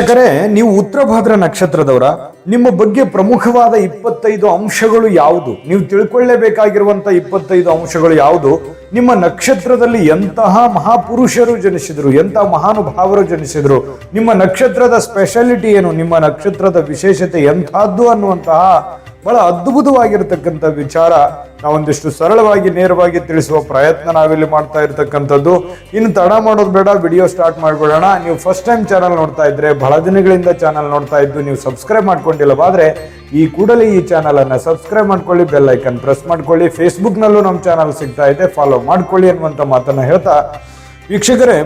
ವೀಕ್ಷಕರೇ, ನೀವು ಉತ್ತರ ಭಾದ್ರ ನಕ್ಷತ್ರದವರ, ನಿಮ್ಮ ಬಗ್ಗೆ ಪ್ರಮುಖವಾದ ಇಪ್ಪತ್ತೈದು ಅಂಶಗಳು ಯಾವುದು? ನೀವು ತಿಳ್ಕೊಳ್ಳೇಬೇಕಾಗಿರುವಂತ ಇಪ್ಪತ್ತೈದು ಅಂಶಗಳು ಯಾವುದು? ನಿಮ್ಮ ನಕ್ಷತ್ರದಲ್ಲಿ ಎಂತಹ ಮಹಾಪುರುಷರು ಜನಿಸಿದ್ರು? ಎಂತಹ ಮಹಾನುಭಾವರು ಜನಿಸಿದ್ರು? ನಿಮ್ಮ ನಕ್ಷತ್ರದ ಸ್ಪೆಷಾಲಿಟಿ ಏನು? ನಿಮ್ಮ ನಕ್ಷತ್ರದ ವಿಶೇಷತೆ ಎಂಥದ್ದು ಅನ್ನುವಂತಹ ಬಹಳ ಅದ್ಭುತವಾಗಿರ್ತಕ್ಕಂಥ ವಿಚಾರ ನಾವೊಂದಿಷ್ಟು ಸರಳವಾಗಿ, ನೇರವಾಗಿ ತಿಳಿಸುವ ಪ್ರಯತ್ನ ನಾವಿಲ್ಲಿ ಮಾಡ್ತಾ ಇರ್ತಕ್ಕಂಥದ್ದು. ಇನ್ನು ತಡ ಮಾಡೋದು ಬೇಡ, ವಿಡಿಯೋ ಸ್ಟಾರ್ಟ್ ಮಾಡ್ಕೊಳ್ಳೋಣ. ನೀವು ಫಸ್ಟ್ ಟೈಮ್ ಚಾನಲ್ ನೋಡ್ತಾ ಇದ್ರೆ, ಬಹಳ ದಿನಗಳಿಂದ ಚಾನಲ್ ನೋಡ್ತಾ ಇದ್ದು, ನೀವು ಸಬ್ಸ್ಕ್ರೈಬ್ ಮಾಡ್ಕೊಂಡಿಲ್ಲವಾದ್ರೆ, ಈ ಕೂಡಲೇ ಈ ಚಾನಲ್ ಅನ್ನ ಸಬ್ಸ್ಕ್ರೈಬ್ ಮಾಡ್ಕೊಳ್ಳಿ ಬೆಲ್ ಐಕನ್ ಪ್ರೆಸ್ ಮಾಡ್ಕೊಳ್ಳಿ. ಫೇಸ್ಬುಕ್ ನಲ್ಲೂ ನಮ್ಮ ಚಾನಲ್ ಸಿಗ್ತಾ ಇದೆ. ಫಾಲೋ ಮಾಡ್ಕೊಳ್ಳಿ ಅನ್ನುವಂಥ ಮಾತನ್ನ ಹೇಳ್ತಾ, ವೀಕ್ಷಕರೇ,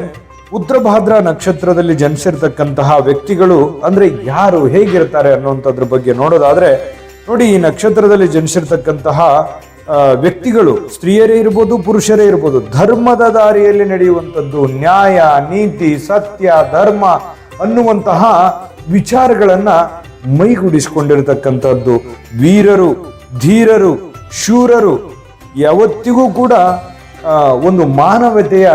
ಉತ್ತರ ಭಾದ್ರ ನಕ್ಷತ್ರದಲ್ಲಿ ಜನಿಸಿರ್ತಕ್ಕಂತಹ ವ್ಯಕ್ತಿಗಳು ಅಂದ್ರೆ ಯಾರು, ಹೇಗಿರ್ತಾರೆ ಅನ್ನುವಂಥದ್ರ ಬಗ್ಗೆ ನೋಡೋದಾದ್ರೆ ನೋಡಿ, ಈ ನಕ್ಷತ್ರದಲ್ಲಿ ಜನಿಸಿರ್ತಕ್ಕಂತಹ ವ್ಯಕ್ತಿಗಳು, ಸ್ತ್ರೀಯರೇ ಇರ್ಬೋದು, ಪುರುಷರೇ ಇರ್ಬೋದು, ಧರ್ಮದ ದಾರಿಯಲ್ಲಿ ನಡೆಯುವಂಥದ್ದು ನ್ಯಾಯ, ನೀತಿ, ಸತ್ಯ, ಧರ್ಮ ಅನ್ನುವಂತಹ ವಿಚಾರಗಳನ್ನ ಮೈಗೂಡಿಸಿಕೊಂಡಿರತಕ್ಕಂಥದ್ದು. ವೀರರು, ಧೀರರು, ಶೂರರು, ಯಾವತ್ತಿಗೂ ಕೂಡ ಒಂದು ಮಾನವತೆಯ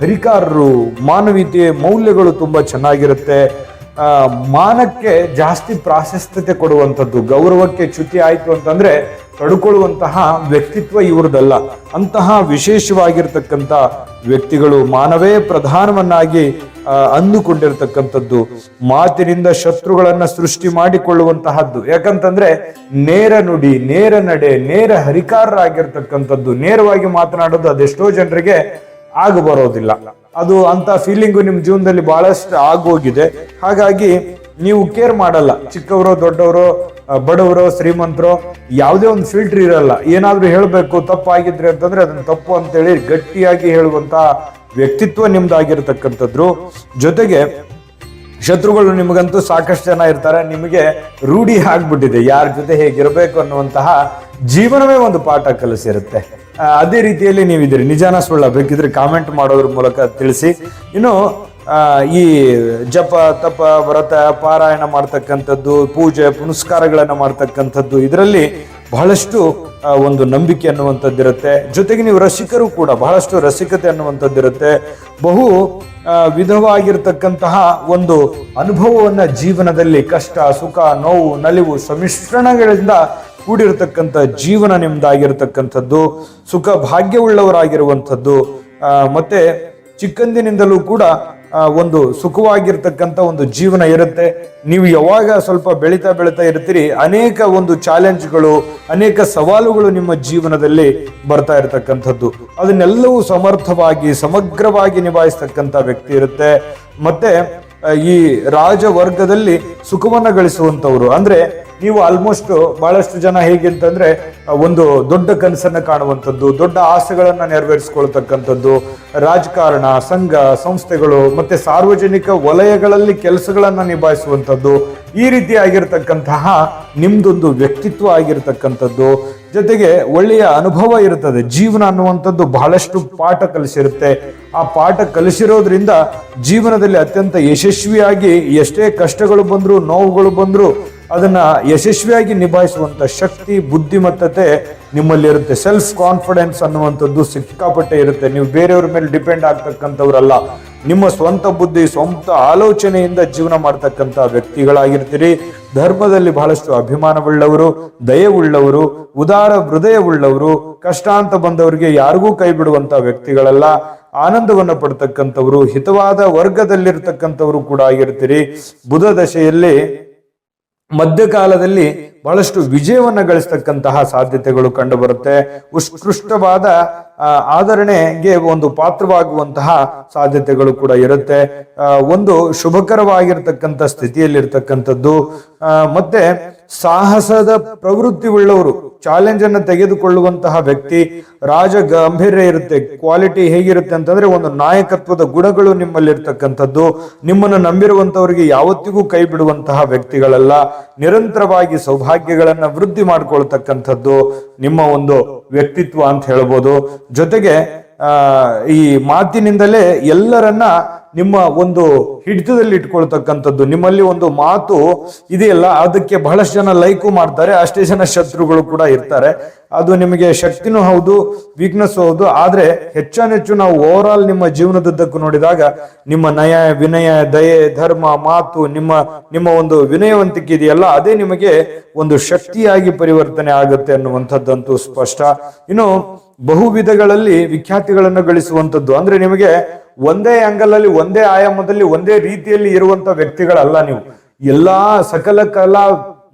ಹರಿಕಾರರು, ಮಾನವೀಯತೆಯ ಮೌಲ್ಯಗಳು ತುಂಬ ಚೆನ್ನಾಗಿರುತ್ತೆ. ಮಾನಕ್ಕೆ ಜಾಸ್ತಿ ಪ್ರಾಶಸ್ತ್ಯತೆ ಕೊಡುವಂಥದ್ದು, ಗೌರವಕ್ಕೆ ಚ್ಯುತಿ ಆಯ್ತು ಅಂತಂದ್ರೆ ತಡ್ಕೊಳ್ಳುವಂತಹ ವ್ಯಕ್ತಿತ್ವ ಇವ್ರದ್ದಲ್ಲ ಅಂತಹ ವಿಶೇಷವಾಗಿರ್ತಕ್ಕಂಥ ವ್ಯಕ್ತಿಗಳು ಮಾನವೇ ಪ್ರಧಾನವನ್ನಾಗಿ ಅಂದುಕೊಂಡಿರ್ತಕ್ಕಂಥದ್ದು. ಮಾತಿನಿಂದ ಶತ್ರುಗಳನ್ನ ಸೃಷ್ಟಿ ಮಾಡಿಕೊಳ್ಳುವಂತಹದ್ದು. ಯಾಕಂತಂದ್ರೆ ನೇರ ನುಡಿ, ನೇರ ನಡೆ, ನೇರ ಹರಿಕಾರರಾಗಿರ್ತಕ್ಕಂಥದ್ದು, ನೇರವಾಗಿ ಮಾತನಾಡೋದು ಅದೆಷ್ಟೋ ಜನರಿಗೆ ಆಗ ಬರೋದಿಲ್ಲ. ಅದು ಅಂತ ಫೀಲಿಂಗು ನಿಮ್ಮ ಜೀವನದಲ್ಲಿ ಬಹಳಷ್ಟು ಆಗೋಗಿದೆ. ಹಾಗಾಗಿ ನೀವು ಕೇರ್ ಮಾಡಲ್ಲ. ಚಿಕ್ಕವರು, ದೊಡ್ಡವರು ಬಡವರು, ಶ್ರೀಮಂತರು, ಯಾವುದೇ ಒಂದು ಫಿಲ್ಟರ್ ಇರಲ್ಲ. ಏನಾದರೂ ಹೇಳಬೇಕು, ತಪ್ಪಾಗಿದ್ರೆ ಅಂತಂದ್ರೆ ಅದನ್ನ ತಪ್ಪು ಅಂತೇಳಿ ಗಟ್ಟಿಯಾಗಿ ಹೇಳುವಂತ ವ್ಯಕ್ತಿತ್ವ ನಿಮ್ದಾಗಿರ್ತಕ್ಕಂಥದ್ರು ಜೊತೆಗೆ ಶತ್ರುಗಳು ನಿಮಗಂತೂ ಸಾಕಷ್ಟು ಜನ ಇರ್ತಾರೆ. ನಿಮಗೆ ರೂಢಿ ಆಗ್ಬಿಟ್ಟಿದೆ. ಯಾರ ಜೊತೆ ಹೇಗಿರಬೇಕು ಅನ್ನುವಂತಹ ಜೀವನವೇ ಒಂದು ಪಾಠ ಕಲಿಸಿರುತ್ತೆ. ಅದೇ ರೀತಿಯಲ್ಲಿ ನೀವಿದ್ದೀರಿ. ನಿಜಾನ ಸುಳ್ಳ ಬೇಕಿದ್ರೆ ಕಾಮೆಂಟ್ ಮಾಡೋದ್ರ ಮೂಲಕ ತಿಳಿಸಿ. ಇನ್ನು ಈ ಜಪ, ತಪ, ವ್ರತ, ಪಾರಾಯಣ ಮಾಡ್ತಕ್ಕಂಥದ್ದು, ಪೂಜೆ, ಪುನಸ್ಕಾರಗಳನ್ನು ಮಾಡ್ತಕ್ಕಂಥದ್ದು, ಇದರಲ್ಲಿ ಬಹಳಷ್ಟು ಒಂದು ನಂಬಿಕೆ ಅನ್ನುವಂಥದ್ದಿರುತ್ತೆ ಜೊತೆಗೆ ನೀವು ರಸಿಕರು ಕೂಡ, ಬಹಳಷ್ಟು ರಸಿಕತೆ ಅನ್ನುವಂಥದ್ದಿರುತ್ತೆ ಬಹು ವಿಧವಾಗಿರ್ತಕ್ಕಂತಹ ಒಂದು ಅನುಭವವನ್ನು ಜೀವನದಲ್ಲಿ ಕಷ್ಟ, ಸುಖ, ನೋವು, ನಲಿವು, ಸಮ್ಮಿಶ್ರಣಗಳಿಂದ ಕೂಡಿರತಕ್ಕಂಥ ಜೀವನ ನಿಮ್ದಾಗಿರ್ತಕ್ಕಂಥದ್ದು, ಸುಖ ಭಾಗ್ಯವುಳ್ಳವರಾಗಿರುವಂಥದ್ದು. ಮತ್ತೆ ಚಿಕ್ಕಂದಿನಿಂದಲೂ ಕೂಡ ಒಂದು ಸುಖವಾಗಿರ್ತಕ್ಕಂಥ ಒಂದು ಜೀವನ ಇರುತ್ತೆ. ನೀವು ಯಾವಾಗ ಸ್ವಲ್ಪ ಬೆಳೀತಾ ಬೆಳೀತಾ ಇರ್ತೀರಿ, ಅನೇಕ ಒಂದು ಚಾಲೆಂಜ್ಗಳು, ಅನೇಕ ಸವಾಲುಗಳು ನಿಮ್ಮ ಜೀವನದಲ್ಲಿ ಬರ್ತಾ ಇರತಕ್ಕಂಥದ್ದು. ಅದನ್ನೆಲ್ಲವೂ ಸಮರ್ಥವಾಗಿ, ಸಮಗ್ರವಾಗಿ ನಿಭಾಯಿಸ್ತಕ್ಕಂಥ ವ್ಯಕ್ತಿ ಇರುತ್ತೆ. ಮತ್ತೆ ಈ ರಾಜವರ್ಗದಲ್ಲಿ ಸುಖವನ್ನ ಗಳಿಸುವಂತವ್ರು ಅಂದ್ರೆ ನೀವು ಆಲ್ಮೋಸ್ಟ್ ಬಹಳಷ್ಟು ಜನ ಹೇಗೆ ಅಂತಂದ್ರೆ, ಒಂದು ದೊಡ್ಡ ಕನಸನ್ನ ಕಾಣುವಂಥದ್ದು, ದೊಡ್ಡ ಆಸೆಗಳನ್ನ ನೆರವೇರಿಸಿಕೊಳ್ತಕ್ಕಂಥದ್ದು, ರಾಜಕಾರಣ, ಸಂಘ, ಸಂಸ್ಥೆಗಳು, ಮತ್ತೆ ಸಾರ್ವಜನಿಕ ವಲಯಗಳಲ್ಲಿ ಕೆಲಸಗಳನ್ನ ನಿಭಾಯಿಸುವಂಥದ್ದು, ಈ ರೀತಿ ಆಗಿರತಕ್ಕಂತಹ ನಿಮ್ದೊಂದು ವ್ಯಕ್ತಿತ್ವ ಆಗಿರ್ತಕ್ಕಂಥದ್ದು. ಜೊತೆಗೆ ಒಳ್ಳೆಯ ಅನುಭವ ಇರುತ್ತದೆ. ಜೀವನ ಅನ್ನುವಂಥದ್ದು ಬಹಳಷ್ಟು ಪಾಠ ಕಲಿಸಿರುತ್ತೆ. ಆ ಪಾಠ ಕಲಿಸಿರೋದ್ರಿಂದ ಜೀವನದಲ್ಲಿ ಅತ್ಯಂತ ಯಶಸ್ವಿಯಾಗಿ ಎಷ್ಟೇ ಕಷ್ಟಗಳು ಬಂದರೂ, ನೋವುಗಳು ಬಂದರೂ ಅದನ್ನು ಯಶಸ್ವಿಯಾಗಿ ನಿಭಾಯಿಸುವಂಥ ಶಕ್ತಿ, ಬುದ್ಧಿಮತ್ತತೆ ನಿಮ್ಮಲ್ಲಿರುತ್ತೆ. ಸೆಲ್ಫ್ ಕಾನ್ಫಿಡೆನ್ಸ್ ಅನ್ನುವಂಥದ್ದು ಸಿಕ್ಕಾಪಟ್ಟೆ ಇರುತ್ತೆ. ನೀವು ಬೇರೆಯವ್ರ ಮೇಲೆ ಡಿಪೆಂಡ್ ಆಗ್ತಕ್ಕಂಥವ್ರಲ್ಲ. ನಿಮ್ಮ ಸ್ವಂತ ಬುದ್ಧಿ, ಸ್ವಂತ ಆಲೋಚನೆಯಿಂದ ಜೀವನ ಮಾಡ್ತಕ್ಕಂಥ ವ್ಯಕ್ತಿಗಳಾಗಿರ್ತೀರಿ. ಧರ್ಮದಲ್ಲಿ ಬಹಳಷ್ಟು ಅಭಿಮಾನವುಳ್ಳವರು, ದಯವುಳ್ಳವರು, ಉದಾರ ಹೃದಯವುಳ್ಳವರು ಕಷ್ಟ ಅಂತ ಬಂದವರಿಗೆ ಯಾರಿಗೂ ಕೈ ಬಿಡುವಂತ ವ್ಯಕ್ತಿಗಳಲ್ಲ. ಆನಂದವನ್ನು ಪಡ್ತಕ್ಕಂಥವ್ರು, ಹಿತವಾದ ವರ್ಗದಲ್ಲಿರ್ತಕ್ಕಂಥವ್ರು ಕೂಡ ಆಗಿರ್ತೀರಿ. ಬುಧ ದಶೆಯಲ್ಲಿ, ಮಧ್ಯಕಾಲದಲ್ಲಿ ಬಹಳಷ್ಟು ವಿಜಯವನ್ನು ಗಳಿಸ್ತಕ್ಕಂತಹ ಸಾಧ್ಯತೆಗಳು ಕಂಡುಬರುತ್ತೆ ಉತ್ಕೃಷ್ಟವಾದ ಆ, ಆದರಣೆಗೆ ಒಂದು ಪಾತ್ರವಾಗುವಂತಹ ಸಾಧ್ಯತೆಗಳು ಕೂಡ ಇರುತ್ತೆ. ಒಂದು ಶುಭಕರವಾಗಿರ್ತಕ್ಕಂಥ ಸ್ಥಿತಿಯಲ್ಲಿರ್ತಕ್ಕಂಥದ್ದು. ಮತ್ತೆ ಸಾಹಸದ ಪ್ರವೃತ್ತಿ ಉಳ್ಳವರು ಚಾಲೆಂಜ್ ಅನ್ನು ತೆಗೆದುಕೊಳ್ಳುವಂತಹ ವ್ಯಕ್ತಿ ರಾಜ ಗಂಭೀರ್ಯ ಇರುತ್ತೆ ಕ್ವಾಲಿಟಿ ಹೇಗಿರುತ್ತೆ ಅಂತಂದ್ರೆ ಒಂದು ನಾಯಕತ್ವದ ಗುಣಗಳು ನಿಮ್ಮಲ್ಲಿರ್ತಕ್ಕಂಥದ್ದು. ನಿಮ್ಮನ್ನು ನಂಬಿರುವಂತವರಿಗೆ ಯಾವತ್ತಿಗೂ ಕೈ ಬಿಡುವಂತಹ ವ್ಯಕ್ತಿಗಳಲ್ಲ. ನಿರಂತರವಾಗಿ ಸೌಭಾಗ್ಯಗಳನ್ನ ವೃದ್ಧಿ ಮಾಡ್ಕೊಳ್ತಕ್ಕಂಥದ್ದು ನಿಮ್ಮ ಒಂದು ವ್ಯಕ್ತಿತ್ವ ಅಂತ ಹೇಳ್ಬೋದು. ಜೊತೆಗೆ ಈ ಮಾತಿನಿಂದಲೇ ಎಲ್ಲರನ್ನ ನಿಮ್ಮ ಒಂದು ಹಿಡಿತದಲ್ಲಿ ಇಟ್ಕೊಳ್ತಕ್ಕಂಥದ್ದು, ನಿಮ್ಮಲ್ಲಿ ಒಂದು ಮಾತು ಇದೆಯಲ್ಲ, ಅದಕ್ಕೆ ಬಹಳಷ್ಟು ಜನ ಲೈಕು ಮಾಡ್ತಾರೆ, ಅಷ್ಟೇ ಜನ ಶತ್ರುಗಳು ಕೂಡ ಇರ್ತಾರೆ. ಅದು ನಿಮಗೆ ಶಕ್ತಿನೂ ಹೌದು ವೀಕ್ನೆಸ್ ಹೌದು, ಆದ್ರೆ ಹೆಚ್ಚಾನೆಚ್ಚು ನಾವು ಓವರ್ ಆಲ್ ನಿಮ್ಮ ಜೀವನದುದ್ದಕ್ಕೂ ನೋಡಿದಾಗ, ನಿಮ್ಮ ನಯ, ವಿನಯ, ದಯೆ, ಧರ್ಮ, ಮಾತು, ನಿಮ್ಮ ನಿಮ್ಮ ಒಂದು ವಿನಯವಂತಿಕೆ ಇದೆಯಲ್ಲ, ಅದೇ ನಿಮಗೆ ಒಂದು ಶಕ್ತಿಯಾಗಿ ಪರಿವರ್ತನೆ ಆಗುತ್ತೆ ಅನ್ನುವಂಥದ್ದಂತೂ ಸ್ಪಷ್ಟ. ಇನ್ನು ಬಹುವಿಧಗಳಲ್ಲಿ ವಿಖ್ಯಾತಿಗಳನ್ನು ಗಳಿಸುವಂಥದ್ದು, ಅಂದ್ರೆ ನಿಮಗೆ ಒಂದೇ ಆಂಗಲ್ ಒಂದೇ ಆಯಾಮದಲ್ಲಿ, ಒಂದೇ ರೀತಿಯಲ್ಲಿ ಇರುವಂತ ವ್ಯಕ್ತಿಗಳಲ್ಲ ನೀವು. ಎಲ್ಲಾ ಸಕಲ ಕಲಾ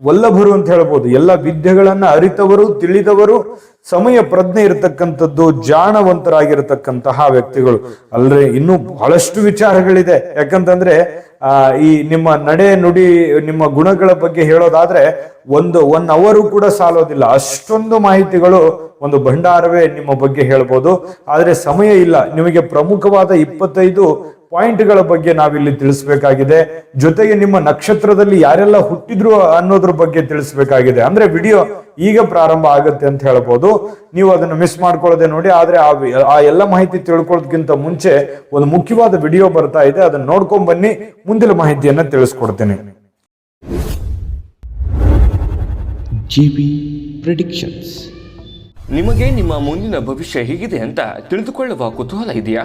ವಲ್ಲಭರು ಅಂತ ಹೇಳ್ಬೋದು. ಎಲ್ಲ ವಿದ್ಯೆಗಳನ್ನ ಅರಿತವರು, ತಿಳಿದವರು, ಸಮಯ ಪ್ರಜ್ಞೆ ಇರತಕ್ಕಂಥದ್ದು ಜಾಣವಂತರಾಗಿರತಕ್ಕಂತಹ ವ್ಯಕ್ತಿಗಳು. ಅಲ್ರೆ, ಇನ್ನೂ ಬಹಳಷ್ಟು ವಿಚಾರಗಳಿದೆ. ಯಾಕಂತಂದ್ರೆ ಈ ನಿಮ್ಮ ನಡೆ ನುಡಿ, ನಿಮ್ಮ ಗುಣಗಳ ಬಗ್ಗೆ ಹೇಳೋದಾದ್ರೆ ಒಂದು ಒನ್ ಅವರು ಕೂಡ ಸಾಲೋದಿಲ್ಲ. ಅಷ್ಟೊಂದು ಮಾಹಿತಿಗಳು ಒಂದು ಭಂಡಾರವೇ ನಿಮ್ಮ ಬಗ್ಗೆ ಹೇಳ್ಬೋದು. ಆದ್ರೆ ಸಮಯ ಇಲ್ಲ. ನಿಮಗೆ ಪ್ರಮುಖವಾದ ಇಪ್ಪತ್ತೈದು ಪಾಯಿಂಟ್ಗಳ ಬಗ್ಗೆ ನಾವಿಲ್ಲಿ ತಿಳಿಸಬೇಕಾಗಿದೆ. ಜೊತೆಗೆ ನಿಮ್ಮ ನಕ್ಷತ್ರದಲ್ಲಿ ಯಾರೆಲ್ಲ ಹುಟ್ಟಿದ್ರು ಅನ್ನೋದ್ರ ಬಗ್ಗೆ ತಿಳಿಸ್ಬೇಕಾಗಿದೆ. ಅಂದ್ರೆ ವಿಡಿಯೋ ಈಗ ಪ್ರಾರಂಭ ಆಗುತ್ತೆ ಅಂತ ಹೇಳ್ಬೋದು. ನೀವು ಅದನ್ನು ಮಿಸ್ ಮಾಡ್ಕೊಳ್ಳದೆ ನೋಡಿ ಆದ್ರೆ ಆ ಎಲ್ಲ ಮಾಹಿತಿ ತಿಳ್ಕೊಳ್ಳೋದಕ್ಕಿಂತ ಮುಂಚೆ ಒಂದು ಮುಖ್ಯವಾದ ವಿಡಿಯೋ ಬರ್ತಾ ಇದೆ. ಅದನ್ನ ನೋಡ್ಕೊಂಡ್ ಬನ್ನಿ. ಮುಂದಿನ ಮಾಹಿತಿಯನ್ನ ತಿಳಿಸ್ಕೊಡ್ತೇನೆ. ಪ್ರಿಡಿಕ್ಷನ್ಸ್. ನಿಮಗೆ ನಿಮ್ಮ ಮುಂದಿನ ಭವಿಷ್ಯ ಹೇಗಿದೆ ಅಂತ ತಿಳಿದುಕೊಳ್ಳುವ ಕುತೂಹಲ ಇದೆಯಾ?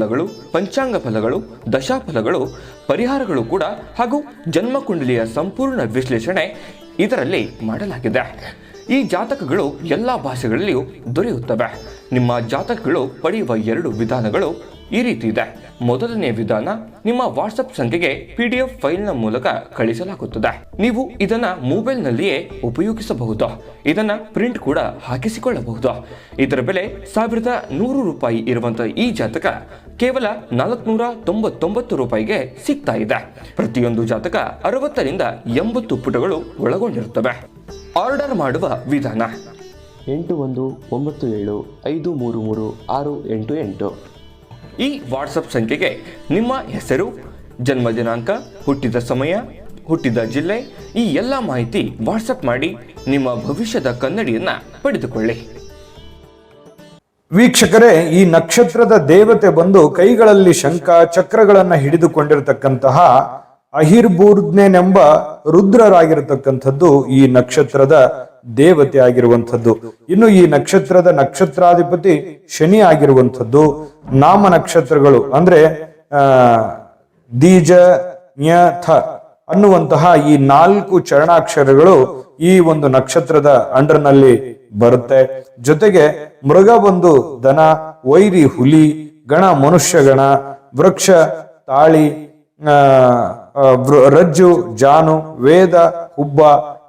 ಫಲಗಳು, ಪಂಚಾಂಗ ಫಲಗಳು, ದಶಾಫಲಗಳು, ಪರಿಹಾರಗಳು ಕೂಡ ಹಾಗೂ ಜನ್ಮಕುಂಡಲಿಯ ಸಂಪೂರ್ಣ ವಿಶ್ಲೇಷಣೆ ಇದರಲ್ಲಿ ಮಾಡಲಾಗಿದೆ. ಈ ಜಾತಕಗಳು ಎಲ್ಲ ಭಾಷೆಗಳಲ್ಲಿಯೂ ದೊರೆಯುತ್ತವೆ. ನಿಮ್ಮ ಜಾತಕಗಳು ಪಡೆಯುವ ಎರಡು ವಿಧಾನಗಳು ಈ ರೀತಿ ಇದೆ. ಮೊದಲನೇ ವಿಧಾನ, ನಿಮ್ಮ ವಾಟ್ಸಪ್ ಸಂಖ್ಯೆಗೆ ಪಿ ಡಿ ಎಫ್ ಮೂಲಕ ಕಳಿಸಲಾಗುತ್ತದೆ. ನೀವು ಇದನ್ನ ಮೊಬೈಲ್ನಲ್ಲಿಯೇ ಉಪಯೋಗಿಸಬಹುದು. ಇದನ್ನ ಪ್ರಿಂಟ್ ಕೂಡ ಹಾಕಿಸಿಕೊಳ್ಳಬಹುದು. ಇದರ ಬೆಲೆ ಸಾವಿರದ ನೂರು ರೂಪಾಯಿ ಇರುವಂತಹ ಈ ಜಾತಕ ಕೇವಲ ನಾಲ್ಕುನೂರ ತೊಂಬತ್ತೊಂಬತ್ತು ರೂಪಾಯಿಗೆ ಸಿಗ್ತಾ ಇದೆ. ಪ್ರತಿಯೊಂದು ಜಾತಕ ಅರವತ್ತರಿಂದ ಎಂಬತ್ತು ಪುಟಗಳು ಒಳಗೊಂಡಿರುತ್ತವೆ. ಆರ್ಡರ್ ಮಾಡುವ ವಿಧಾನ. ಎಂಟು ಒಂದು ಒಂಬತ್ತು ಏಳು ಐದು ಮೂರು ಮೂರು ಆರು ಎಂಟು ಎಂಟು. ಈ ವಾಟ್ಸಪ್ ಸಂಖ್ಯೆಗೆ ನಿಮ್ಮ ಹೆಸರು ಜನ್ಮ ದಿನಾಂಕ ಹುಟ್ಟಿದ ಸಮಯ ಹುಟ್ಟಿದ ಜಿಲ್ಲೆ ಈ ಎಲ್ಲ ಮಾಹಿತಿ ವಾಟ್ಸಪ್ ಮಾಡಿ ನಿಮ್ಮ ಭವಿಷ್ಯದ ಕನ್ನಡಿಯನ್ನು ಪಡೆದುಕೊಳ್ಳಿ. ವೀಕ್ಷಕರೇ, ಈ ನಕ್ಷತ್ರದ ದೇವತೆ ಬಂದು ಕೈಗಳಲ್ಲಿ ಶಂಖ ಚಕ್ರಗಳನ್ನ ಹಿಡಿದುಕೊಂಡಿರತಕ್ಕಂತಹ ಅಹಿರ್ಬೂರ್ಜ್ನೆನೆಂಬ ರುದ್ರರಾಗಿರತಕ್ಕಂಥದ್ದು ಈ ನಕ್ಷತ್ರದ ದೇವತೆ ಆಗಿರುವಂಥದ್ದು. ಇನ್ನು ಈ ನಕ್ಷತ್ರದ ನಕ್ಷತ್ರಾಧಿಪತಿ ಶನಿ ಆಗಿರುವಂಥದ್ದು. ನಾಮ ನಕ್ಷತ್ರಗಳು ಅಂದ್ರೆ ದೀಜ ಥ ಅನ್ನುವಂತಹ ಈ ನಾಲ್ಕು ಚರಣಾಕ್ಷರಗಳು ಈ ಒಂದು ನಕ್ಷತ್ರದ ಅಂಡರ್ನಲ್ಲಿ ಬರುತ್ತೆ. ಜೊತೆಗೆ ಮೃಗ ಬಂದು ದನ, ವೈರಿ, ಹುಲಿ, ಗಣ, ಮನುಷ್ಯ ಗಣ, ವೃಕ್ಷ, ತಾಳಿ ರಜ್ಜು, ಜಾನು, ವೇದ, ಹುಬ್ಬ,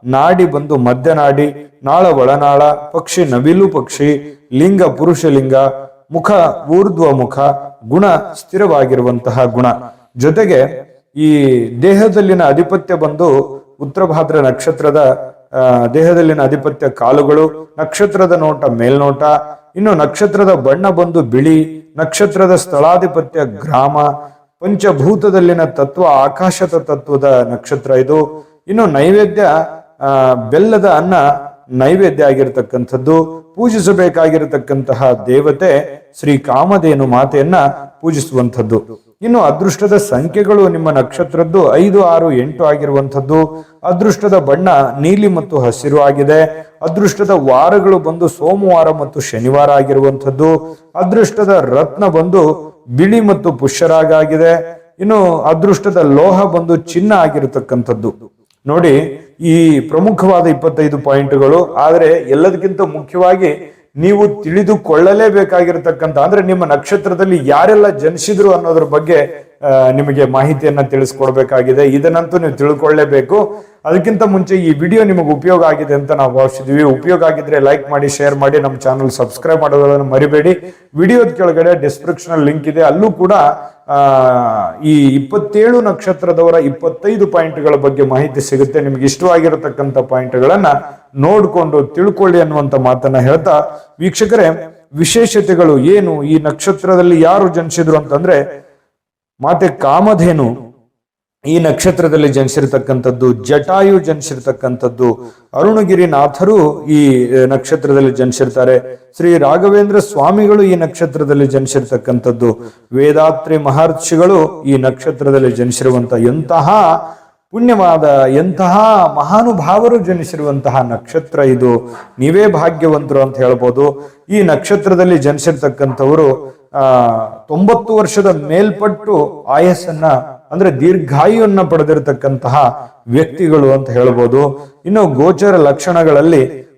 ನಾಡಿ ಬಂದು ಮಧ್ಯನಾಡಿ, ನಾಳ, ಒಳನಾಳ, ಪಕ್ಷಿ, ನವಿಲು ಪಕ್ಷಿ, ಲಿಂಗ, ಪುರುಷ ಲಿಂಗ, ಮುಖ, ಊರ್ಧ್ವ ಮುಖ, ಗುಣ ಸ್ಥಿರವಾಗಿರುವಂತಹ ಗುಣ. ಜೊತೆಗೆ ಈ ದೇಹದಲ್ಲಿನ ಅಧಿಪತ್ಯ ಬಂದು ಉತ್ತರಭಾದ್ರ ನಕ್ಷತ್ರದ ದೇಹದಲ್ಲಿನ ಅಧಿಪತ್ಯ ಕಾಲುಗಳು, ನಕ್ಷತ್ರದ ನೋಟ ಮೇಲ್ನೋಟ, ಇನ್ನು ನಕ್ಷತ್ರದ ಬಣ್ಣ ಬಂದು ಬಿಳಿ, ನಕ್ಷತ್ರದ ಸ್ಥಳಾಧಿಪತ್ಯ ಗ್ರಾಮ, ಪಂಚಭೂತದಲ್ಲಿನ ತತ್ವ ಆಕಾಶದ ತತ್ವದ ನಕ್ಷತ್ರ ಇದು. ಇನ್ನು ನೈವೇದ್ಯ ಬೆಲ್ಲದ ಅನ್ನ ನೈವೇದ್ಯ ಆಗಿರತಕ್ಕಂಥದ್ದು, ಪೂಜಿಸಬೇಕಾಗಿರತಕ್ಕಂತಹ ದೇವತೆ ಶ್ರೀ ಕಾಮಧೇನು ಮಾತೆಯನ್ನ ಪೂಜಿಸುವಂಥದ್ದು. ಇನ್ನು ಅದೃಷ್ಟದ ಸಂಖ್ಯೆಗಳು ನಿಮ್ಮ ನಕ್ಷತ್ರದ್ದು ಐದು, ಆರು, ಎಂಟು ಆಗಿರುವಂಥದ್ದು. ಅದೃಷ್ಟದ ಬಣ್ಣ ನೀಲಿ ಮತ್ತು ಹಸಿರು ಆಗಿದೆ. ಅದೃಷ್ಟದ ವಾರಗಳು ಬಂದು ಸೋಮವಾರ ಮತ್ತು ಶನಿವಾರ ಆಗಿರುವಂಥದ್ದು. ಅದೃಷ್ಟದ ರತ್ನ ಬಂದು ಬಿಳಿ ಮತ್ತು ಪುಷ್ಯರಾಗ ಆಗಿದೆ. ಇನ್ನು ಅದೃಷ್ಟದ ಲೋಹ ಬಂದು ಚಿನ್ನ ಆಗಿರತಕ್ಕಂಥದ್ದು. ನೋಡಿ, ಈ ಪ್ರಮುಖವಾದ ಇಪ್ಪತ್ತೈದು ಪಾಯಿಂಟ್ಗಳು. ಆದರೆ ಎಲ್ಲದಕ್ಕಿಂತ ಮುಖ್ಯವಾಗಿ ನೀವು ತಿಳಿದುಕೊಳ್ಳಲೇಬೇಕಾಗಿರತಕ್ಕಂತ ಅಂದ್ರೆ ನಿಮ್ಮ ನಕ್ಷತ್ರದಲ್ಲಿ ಯಾರೆಲ್ಲ ಜನಿಸಿದ್ರು ಅನ್ನೋದ್ರ ಬಗ್ಗೆ ನಿಮಗೆ ಮಾಹಿತಿಯನ್ನು ತಿಳಿಸ್ಕೊಡ್ಬೇಕಾಗಿದೆ. ಇದನ್ನಂತೂ ನೀವು ತಿಳ್ಕೊಳ್ಳೇಬೇಕು. ಅದಕ್ಕಿಂತ ಮುಂಚೆ ಈ ವಿಡಿಯೋ ನಿಮಗೆ ಉಪಯೋಗ ಆಗಿದೆ ಅಂತ ನಾವು ಭಾವಿಸಿದ್ವಿ ಉಪಯೋಗ ಆಗಿದ್ರೆ ಲೈಕ್ ಮಾಡಿ, ಶೇರ್ ಮಾಡಿ, ನಮ್ಮ ಚಾನಲ್ ಸಬ್ಸ್ಕ್ರೈಬ್ ಮಾಡೋದನ್ನು ಮರಿಬೇಡಿ. ವಿಡಿಯೋದ ಕೆಳಗಡೆ ಡಿಸ್ಕ್ರಿಪ್ಷನ್ ಲಿಂಕ್ ಇದೆ. ಅಲ್ಲೂ ಕೂಡ ಈ ಇಪ್ಪತ್ತೇಳು ನಕ್ಷತ್ರದವರ ಇಪ್ಪತ್ತೈದು ಪಾಯಿಂಟ್ಗಳ ಬಗ್ಗೆ ಮಾಹಿತಿ ಸಿಗುತ್ತೆ. ನಿಮ್ಗೆ ಇಷ್ಟವಾಗಿರತಕ್ಕಂಥ ಪಾಯಿಂಟ್ಗಳನ್ನ ನೋಡಿಕೊಂಡು ತಿಳ್ಕೊಳ್ಳಿ ಅನ್ನುವಂತ ಮಾತನ್ನ ಹೇಳ್ತಾ, ವೀಕ್ಷಕರೇ, ವಿಶೇಷತೆಗಳು ಏನು? ಈ ನಕ್ಷತ್ರದಲ್ಲಿ ಯಾರು ಜನಿಸಿದ್ರು ಅಂತಂದ್ರೆ ಮಾತೆ ಕಾಮಧೇನು ಈ ನಕ್ಷತ್ರದಲ್ಲಿ ಜನಿಸಿರ್ತಕ್ಕಂಥದ್ದು, ಜಟಾಯು ಜನಿಸಿರ್ತಕ್ಕಂಥದ್ದು ಅರುಣಗಿರಿ ನಾಥರು ಈ ನಕ್ಷತ್ರದಲ್ಲಿ ಜನಿಸಿರ್ತಾರೆ. ಶ್ರೀ ರಾಘವೇಂದ್ರ ಸ್ವಾಮಿಗಳು ಈ ನಕ್ಷತ್ರದಲ್ಲಿ ಜನಿಸಿರ್ತಕ್ಕಂಥದ್ದು. ವೇದಾತ್ರಿ ಮಹರ್ಷಿಗಳು ಈ ನಕ್ಷತ್ರದಲ್ಲಿ ಜನಿಸಿರುವಂತ ಎಂತಹ ಪುಣ್ಯವಾದ ಎಂತಹ ಮಹಾನುಭಾವರು ಜನಿಸಿರುವಂತಹ ನಕ್ಷತ್ರ ಇದು. ನೀವೇ ಭಾಗ್ಯವಂತರು ಅಂತ ಹೇಳ್ಬೋದು. ಈ ನಕ್ಷತ್ರದಲ್ಲಿ ಜನಿಸಿರ್ತಕ್ಕಂಥವರು, ಆ, ತೊಂಬತ್ತು ವರ್ಷದ ಮೇಲ್ಪಟ್ಟು ಆಯಸ್ಸನ್ನ, ಅಂದ್ರೆ ದೀರ್ಘಾಯುವನ್ನ ಪಡೆದಿರತಕ್ಕಂತಹ ವ್ಯಕ್ತಿಗಳು ಅಂತ ಹೇಳ್ಬೋದು. ಇನ್ನು ಗೋಚರ ಲಕ್ಷಣಗಳಲ್ಲಿ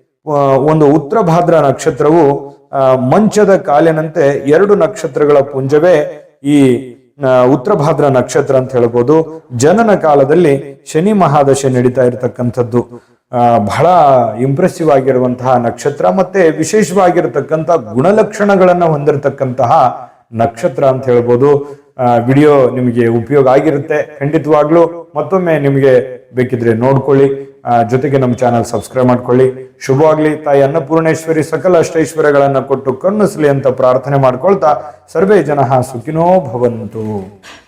ಒಂದು ಉತ್ತರ ಭಾದ್ರ ನಕ್ಷತ್ರವು ಮಂಚದ ಕಾಲಿನಂತೆ ಎರಡು ನಕ್ಷತ್ರಗಳ ಪುಂಜವೇ ಈ ಆ, ಉತ್ತರ ಭಾದ್ರ ನಕ್ಷತ್ರ ಅಂತ ಹೇಳ್ಬೋದು. ಜನನ ಕಾಲದಲ್ಲಿ ಶನಿ ಮಹಾದಶೆ ನಡೀತಾ ಇರತಕ್ಕಂಥದ್ದು. ಬಹಳ ಇಂಪ್ರೆಸಿವ್ ಆಗಿರುವಂತಹ ನಕ್ಷತ್ರ ಮತ್ತೆ ವಿಶೇಷವಾಗಿರತಕ್ಕಂಥ ಗುಣಲಕ್ಷಣಗಳನ್ನ ಹೊಂದಿರತಕ್ಕಂತಹ ನಕ್ಷತ್ರ ಅಂತ ಹೇಳ್ಬೋದು. ವಿಡಿಯೋ ನಿಮಗೆ ಉಪಯೋಗ ಆಗಿರುತ್ತೆ, ಖಂಡಿತವಾಗ್ಲೂ. ಮತ್ತೊಮ್ಮೆ ನಿಮಗೆ ಬೇಕಿದ್ರೆ ನೋಡ್ಕೊಳ್ಳಿ. ಜೊತೆಗೆ ನಮ್ಮ ಚಾನಲ್ ಸಬ್ಸ್ಕ್ರೈಬ್ ಮಾಡ್ಕೊಳ್ಳಿ. ಶುಭವಾಗ್ಲಿ ತಾಯಿ ಅನ್ನಪೂರ್ಣೇಶ್ವರಿ ಸಕಲ ಅಷ್ಟೈಶ್ವರ್ಯಗಳನ್ನು ಕೊಟ್ಟು ಕಣ್ಣುಸಲಿ ಅಂತ ಪ್ರಾರ್ಥನೆ ಮಾಡ್ಕೊಳ್ತಾ ಸರ್ವೇ ಜನ ಸುಖಿನೋ ಭವಂತು.